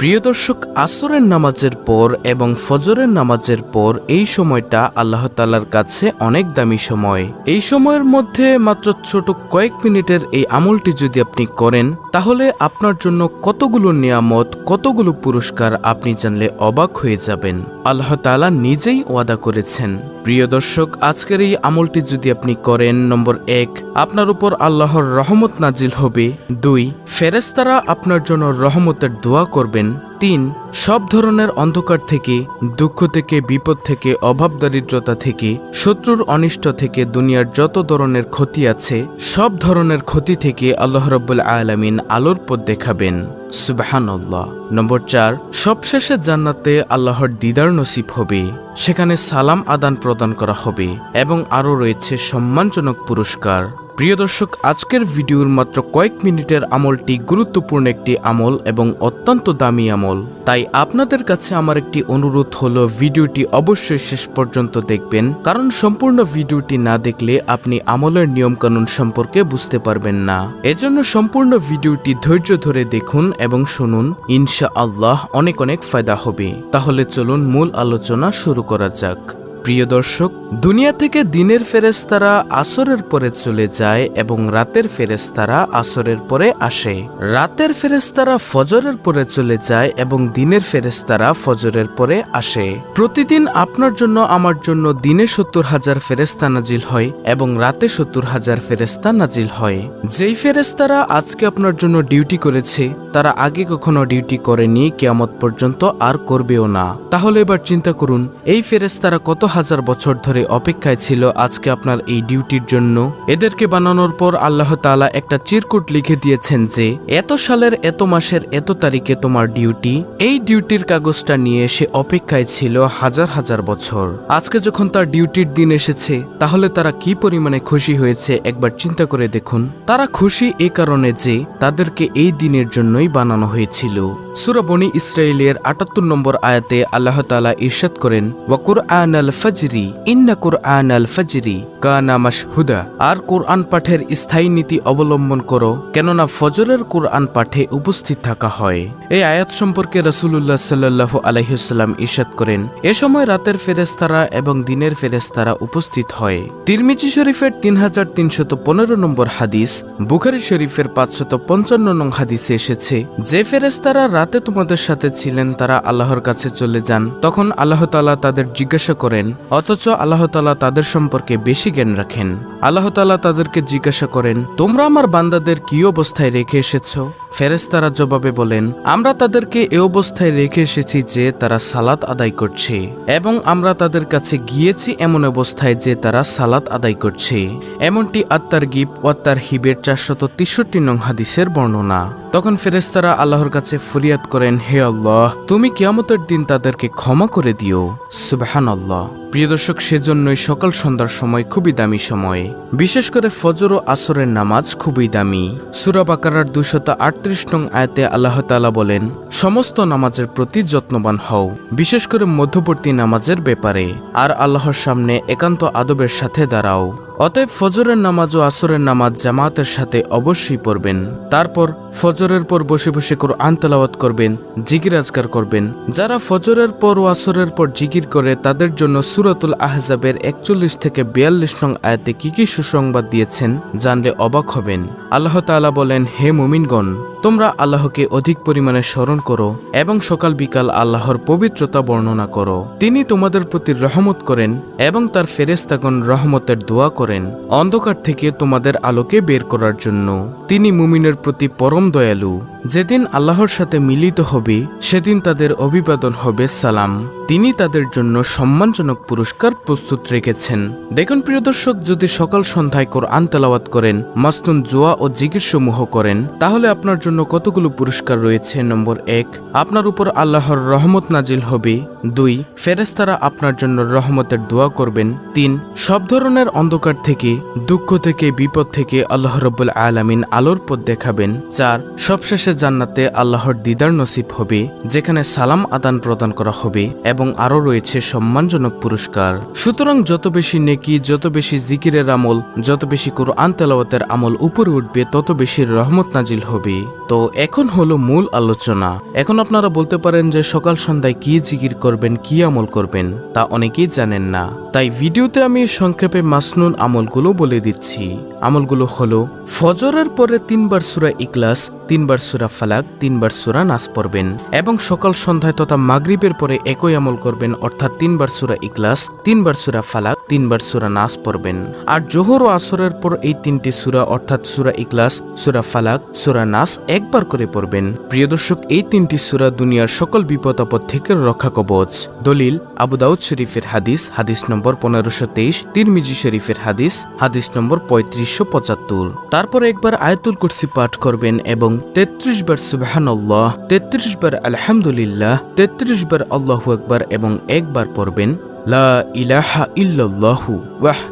প্রিয় দর্শক, আসরের নামাজের পর এবং ফজরের নামাজের পর এই সময়টা আল্লাহ তালার কাছে অনেক দামি সময়। এই সময়ের মধ্যে মাত্র ছোট কয়েক মিনিটের এই আমলটি যদি আপনি করেন, তাহলে আপনার জন্য কতগুলো নিয়ামত, কতগুলো পুরস্কার আপনি জানলে অবাক হয়ে যাবেন। আল্লাহ তালা নিজেই ওয়াদা করেছেন। প্রিয় দর্শক, আজকের এই আমলটি যদি আপনি করেন, নম্বর এক, আপনার উপর আল্লাহর রহমত নাজিল হবে। দুই ফেরেস্তারা আপনার জন্য রহমতের দোয়া করবেন। তিন, সব ধরনের অন্ধকার থেকে, দুঃখ থেকে, বিপদ থেকে, অভাব দারিদ্রতা থেকে, শত্রুর অনিষ্ট থেকে, দুনিয়ার যত ধরনের ক্ষতি আছে, সব ধরনের ক্ষতি থেকে আল্লাহ রব্বুল আলামিন আলোর পথ দেখাবেন। সুবাহান্লাহ নম্বর চার, সবশেষে জান্নাতে আল্লাহর দিদার নসিব হবে। সেখানে সালাম আদান প্রদান করা হবে এবং আরও রয়েছে সম্মানজনক পুরস্কার। প্রিয় দর্শক, আজকের ভিডিওর মাত্র কয়েক মিনিটের আমলটি গুরুত্বপূর্ণ একটি আমল এবং অত্যন্ত দামি আমল। তাই আপনাদের কাছে আমার একটি অনুরোধ হলো, ভিডিওটি অবশ্যই শেষ পর্যন্ত দেখবেন। কারণ সম্পূর্ণ ভিডিওটি না দেখলে আপনি আমলের নিয়মকানুন সম্পর্কে বুঝতে পারবেন না। এজন্য সম্পূর্ণ ভিডিওটি ধৈর্য ধরে দেখুন এবং শুনুন। ইনশা আল্লাহ অনেক অনেক ফায়দা হবে। তাহলে চলুন মূল আলোচনা শুরু করা যাক। প্রিয় দর্শক, দুনিয়া থেকে দিনের ফেরেস্তারা আসরের পরে চলে যায় এবং রাতের ফেরেস্তারা আসরের পরে আসে। রাতের ফেরেস্তারা ফজরের পরে চলে যায় এবং দিনের ফেরেস্তারা ফজরের পরে আসে। প্রতিদিন আপনার জন্য আমার জন্য দিনে সত্তর হাজার ফেরেস্তা নাজিল হয় এবং রাতে সত্তর হাজার ফেরেস্তা নাজিল হয়। যেই ফেরেস্তারা আজকে আপনার জন্য ডিউটি করেছে, তারা আগে কখনো ডিউটি করেনি, কেয়ামত পর্যন্ত আর করবেও না। তাহলে এবার চিন্তা করুন, এই ফেরেস্তারা কত হাজার বছর ধরে অপেক্ষায় ছিল আজকে আপনার এই ডিউটির জন্য। এদেরকে বানানোর পর আল্লাহ তাআলা একটা চিরকুট লিখে দিয়েছেন যে, এত সালের, এত মাসের, এত তারিখে তোমার ডিউটি। এই ডিউটির কাগজটা নিয়ে সে অপেক্ষায় ছিল হাজার হাজার বছর। আজকে যখন তার ডিউটির দিন এসেছে, তাহলে তারা কি পরিমাণে খুশি হয়েছে একবার চিন্তা করে দেখুন। তারা খুশি এই কারণে যে, তাদেরকে এই দিনের জন্যই বানানো হয়েছিল। সুরা বনি ইসরায়েলের আটাত্তর নম্বর আয়াতে আল্লাহ তাআলা ইরশাদ করেন ওয়াকুর আন আল ফজরি, ইন্না কুরআন আল ফজরি কানা মাশহুদা। আর কোরআন পাঠের স্থায়ী নীতি অবলম্বন করো, কেননা ফজরের কোরআন পাঠে উপস্থিত থাকা হয়। এই আয়াত সম্পর্কে রসুল্লাহ সাল্লাহ আলহিসাল্লাম ইরশাদ করেন, এ সময় রাতের ফেরেস্তারা এবং দিনের ফেরেস্তারা উপস্থিত হয়। তিরমিজি শরীফের তিন হাজার তিনশত পনেরো নম্বর হাদিস, বুখারি শরীফের পাঁচশত পঞ্চান্ন নং হাদিসে এসেছে, যে ফেরেস্তারা রাতে তোমাদের সাথে ছিলেন, তারা আল্লাহর কাছে চলে যান। তখন আল্লাহ তালা তাদের জিজ্ঞাসা করেন অথচ আল্লাহ তালা তাদের সম্পর্কে বেশি জ্ঞান রাখেন। আল্লাহ তালা তাদেরকে জিজ্ঞাসা করেন, তোমরা আমার বান্দাদের কি অবস্থায় রেখে এসেছ? ফেরেস্তারা জবাবে বলেন, আমরা তাদেরকে এ অবস্থায় রেখে এসেছি যে তারা সালাত আদায় করছে এবং আমরা তাদের কাছে গিয়েছি এমন অবস্থায় যে তারা সালাত আদায় করছে। এমনটি আত্মার গিপ ও আত্মার হিবের চারশত তেষট্টি নং হাদিসের বর্ণনা। তখন ফেরেস্তারা আল্লাহর কাছে ফরিয়াদ করেন, হে আল্লাহ, তুমি কিয়ামতের দিন তাদেরকে ক্ষমা করে দিও। সুবাহান আল্লাহ প্রিয় দর্শক, সেজন্যই সকাল সন্ধ্যার সময় খুবই দামি সময়। বিশেষ করে ফজর ও আসরের নামাজ খুবই দামি। সুরা বাকারার দুশত আটত্রিশ নং আয়াতে আল্লাহ তালা বলেন, সমস্ত নামাজের প্রতি যত্নবান হও, বিশেষ করে মধ্যবর্তী নামাজের ব্যাপারে। আর আল্লাহর সামনে একান্ত আদবের সাথে দাঁড়াও। অতএব ফজরের নামাজ ও আসরের নামাজ জামাতের সাথে অবশ্যই পড়বেন। তারপর ফজরের পর বসে বসে কোরআন তেলাওয়াত করবেন জিগির আজকার করবেন। যারা ফজরের পর ও আসরের পর জিগির করে, তাদের জন্য সুরাতুল আহজাবের একচল্লিশ থেকে বিয়াল্লিশ নং আয়াতে কি কি সুসংবাদ দিয়েছেন জানলে অবাক হবেন। আল্লাহ তাআলা বলেন, হে মুমিনগণ, তোমরা আল্লাহকে অধিক পরিমাণে স্মরণ করো এবং সকাল বিকাল আল্লাহর পবিত্রতা বর্ণনা করো। তিনি তোমাদের প্রতি রহমত করেন এবং তার ফেরেস্তাগণ রহমতের দোয়া করেন। অন্ধকার থেকে তোমাদের আলোকে বের করার জন্য। তিনি মুমিনের প্রতি পরম দয়ালু। যেদিন আল্লাহর সাথে মিলিত হবে, সেদিন তাদের অভিবাদন হবে সালাম। তিনি তাদের জন্য সম্মানজনক পুরস্কার প্রস্তুত রেখেছেন। দেখুন প্রিয় দর্শক, যদি সকাল সন্ধ্যায় কোরআন তেলাওয়াত করেন মাস্তুন জোয়া ও জিকির সমূহ করেন, তাহলে আপনার জন্য কতগুলো পুরস্কার রয়েছে? নম্বর এক, আপনার উপর আল্লাহর রহমত নাজিল হবে। দুই ফেরেস্তারা আপনার জন্য রহমতের দোয়া করবেন। তিন, সব ধরনের অন্ধকার থেকে, দুঃখ থেকে, বিপদ থেকে আল্লাহ রব্বুল আলামিন আলোর পথ দেখাবেন। চার, সবশেষে জান্নাতে আল্লাহর দিদার নসিব হবে, যেখানে সালাম আদান প্রদান করা হবে এবং আরও রয়েছে সম্মানজনক পুরস্কার। সুতরাং যত বেশি নেকি, যত বেশি জিকিরের আমল, যত বেশি কোরআন তেলাওয়াতের আমল উপরে উঠবে, তত বেশি রহমত নাজিল হবে। তো এখন হলো মূল আলোচনা। এখন আপনারা বলতে পারেন যে সকাল সন্ধ্যায় কি জিকির করবেন, কি আমল করবেন, তা অনেকেই জানেন না। তাই ভিডিওতে আমি সংক্ষেপে মাসনুন আমলগুলো বলে দিচ্ছি। আমলগুলো হলো, ফজরের পরে তিনবার সুরা ইকলাস তিনবার সুরা ফালাক তিনবার সুরা নাস পড়বেন এবং সকাল সন্ধ্যায় তথা মাগরিবের পরে একই আমল করবেন, অর্থাৎ তিনবার সুরা ইকলাস তিনবার সুরা ফালাক, তিনবার সুরা নাস পড়বেন। আর জোহর ও আসরের পর এই তিনটি সুরা, অর্থাৎ সুরা ইকলাস সুরা ফালাক, সুরা নাস একবার করে পড়বেন। প্রিয় দর্শক, এই তিনটি সুরা দুনিয়ার সকল বিপদ আপদ থেকে রক্ষা কবচ। দলিল, আবু দাউদ শরীফের হাদিস হাদিস নম্বর পনেরোশো তেইশ, তিরমিজি শরীফের হাদিস হাদিস নম্বর পঁয়ত্রিশশো পঁচাত্তর। তারপর একবার আয়াতুল কুরসি পাঠ করবেন এবং তেত্রিশ বার সুবাহান্লাহ তেত্রিশ বার আলহামদুলিল্লাহ, তেত্রিশ বার আল্লাহু একবার এবং একবার পড়বেন, লা ইলাহা লা লাহু,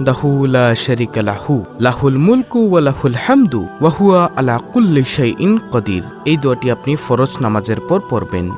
লাহুল আলা এই আপনি ফরজ নামাজের পর পড়বেন।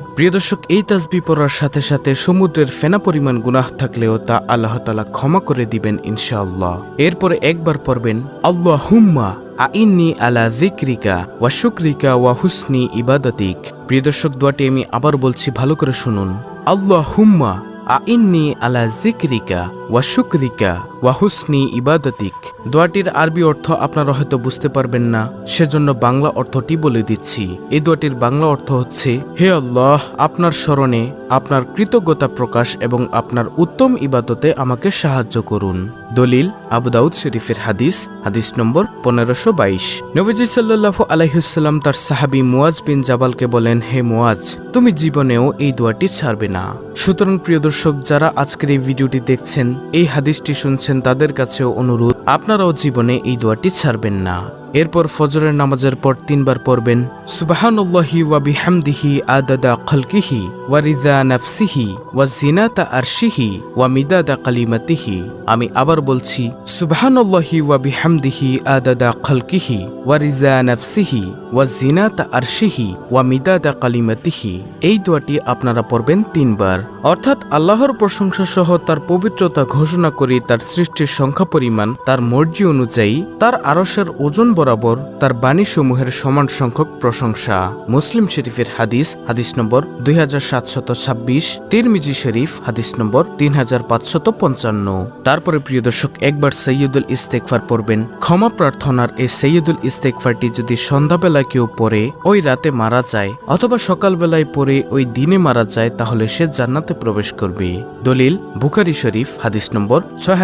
এই পড়ার সাথে সাথে সমুদ্রের ফেনা পরিমাণ গুনাহ থাকলেও তা আল্লাহ ক্ষমা করে দিবেন ইনশাআল্লাহ। এরপরে একবার পড়বেন, আল্লাহুম্মা আইন্নি আলা জিক্রিকা ওয়া শুক্রিকা ওয়া হুসনি ইবাদতিক। প্রিয় দর্শক, দোয়াটি আমি আবার বলছি, ভালো করে শুনুন। আল্লাহ আল্লাহুম্মা আইনি আলা জিক্রিকা ওয়া শুক্রিকা। ওয়া হুসনি ইবাদতিক। দোয়াটির আরবি অর্থ আপনারা হয়তো বুঝতে পারবেন না, সেজন্য বাংলা অর্থটি বলে দিচ্ছি। এই দোয়াটির বাংলা অর্থ হচ্ছে, হে আল্লাহ, আপনার স্মরণে আপনার কৃতজ্ঞতা প্রকাশ এবং আপনার উত্তম ইবাদতে আমাকে সাহায্য করুন। দলিল, আবু দাউদ শরীফের হাদিস হাদিস নম্বর পনেরোশো বাইশ। নবীজি সাল্লাহ আলাইসাল্লাম তার সাহাবি মুয়াজ বিন জাবালকে বলেন, হে মুয়াজ, তুমি জীবনেও এই দোয়াটি ছাড়বে না। সুতরাং প্রিয় দর্শক, যারা আজকের এই ভিডিওটি দেখছেন, এই হাদিসটি শুনছেন তাদের কাছেও অনুরোধ, আপনারাও জীবনে এই দোয়াটি ছাড়বেন না। এরপর ফজরের নামাজের পর তিনবার পড়বেন, সুবাহানুল্লাহি ওয়া বিহামদিহি আদাদা খলকিহি ওয়া রিদা নাফসিহি ওয়া জিনাতা আরশিহি ওয়া মিদাদা কালিমাতিহি। আমি আবার বলছি, সুবাহানুল্লাহি ওয়া বিহামদিহি আদাদা খলকিহি ওয়া রিজা নাফসিহি ওয়া জিনাতা আরশিহি ওয়া মিদাদা কালিমাতিহি। এই দোয়াটি আপনারা পড়বেন তিনবার। অর্থাৎ আল্লাহর প্রশংসা সহ তার পবিত্রতা ঘোষণা করে তার সৃষ্টির সংখ্যা পরিমাণ, তার মর্জি অনুযায়ী, তার আরসের ওজন বরাবর, তার বাণীসমূহের সমান সংখ্যক প্রশংসা। মুসলিম শরীফের হাদিস হাদিস নম্বর দুই হাজার সাতশত ছাব্বিশ, তিরমিজি শরীফ, হাদিস নম্বর তিন হাজার পাঁচশত পঞ্চান্ন। তারপরে প্রিয় দর্শক, একবার সৈয়দুল ইস্তেকফার পড়বেন। ক্ষমা প্রার্থনার এই সৈয়দুল ইস্তেকফারটি যদি সন্ধ্যাবেলায় কেউ পড়ে, ওই রাতে মারা যায়, অথবা সকালবেলায় পড়ে ওই দিনে মারা যায়, তাহলে সে জান্নাতে প্রবেশ করবে। দলিল, বুখারি শরীফ, হাদিস নম্বর ছয়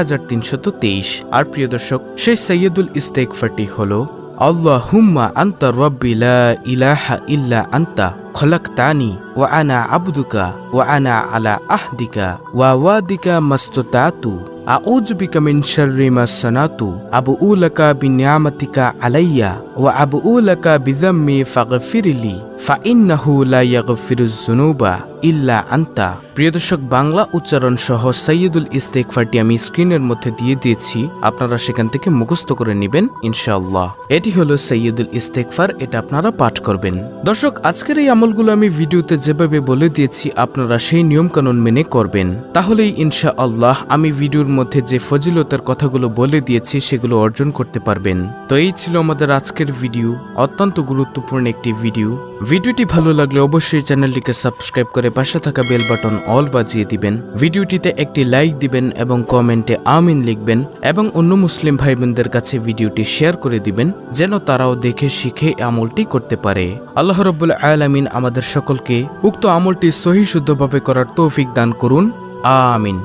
আর প্রিয় দর্শক, সেই সৈয়দুল ইস্তেকফারটি হল, আল্লাহুম্মা আন্তা রব্বি লা ইলাহা ইল্লা আন্তা খলাকতানি ওয়া আনা আনা আলা ওয়া মাস্তুতাতু। আন্তা। বাংলা উচ্চারণ সহ সৈয়দুল ইস্তেকফারটি আমি স্ক্রিনের মধ্যে দিয়ে দিয়েছি, আপনারা সেখান থেকে মুখস্থ করে নেবেন, ইনশাআল্লাহ। এটি হলো সৈয়দুল ইস্তেকফার এটা আপনারা পাঠ করবেন। দর্শক, আজকের এই আমলগুলো আমি ভিডিওতে যেভাবে বলে দিয়েছি, আপনারা সেই নিয়মকানুন মেনে করবেন। তাহলেই ইনশা আল্লাহ আমি ভিডিওর মধ্যে যে ফজিলতার কথাগুলো বলে দিয়েছি, সেগুলো অর্জন করতে পারবেন। তো এই ছিল আমাদের আজকের ভিডিও, অত্যন্ত গুরুত্বপূর্ণ একটি ভিডিও। ভিডিওটি ভালো লাগলে অবশ্যই চ্যানেলটিকে সাবস্ক্রাইব করে পাশে থাকা বেল বাটন অল বাজিয়ে দিবেন। ভিডিওটিতে একটি লাইক দিবেন এবং কমেন্টে আমিন লিখবেন এবং অন্য মুসলিম ভাই বোনদের কাছে ভিডিওটি শেয়ার করে দিবেন, যেন তারাও দেখে শিখে আমলটি করতে পারে। আল্লাহ রব্বুল আলামিন আমাদের সকলকে উক্ত আমলটি সহি শুদ্ধভাবে করার তৌফিক দান করুন। আমিন।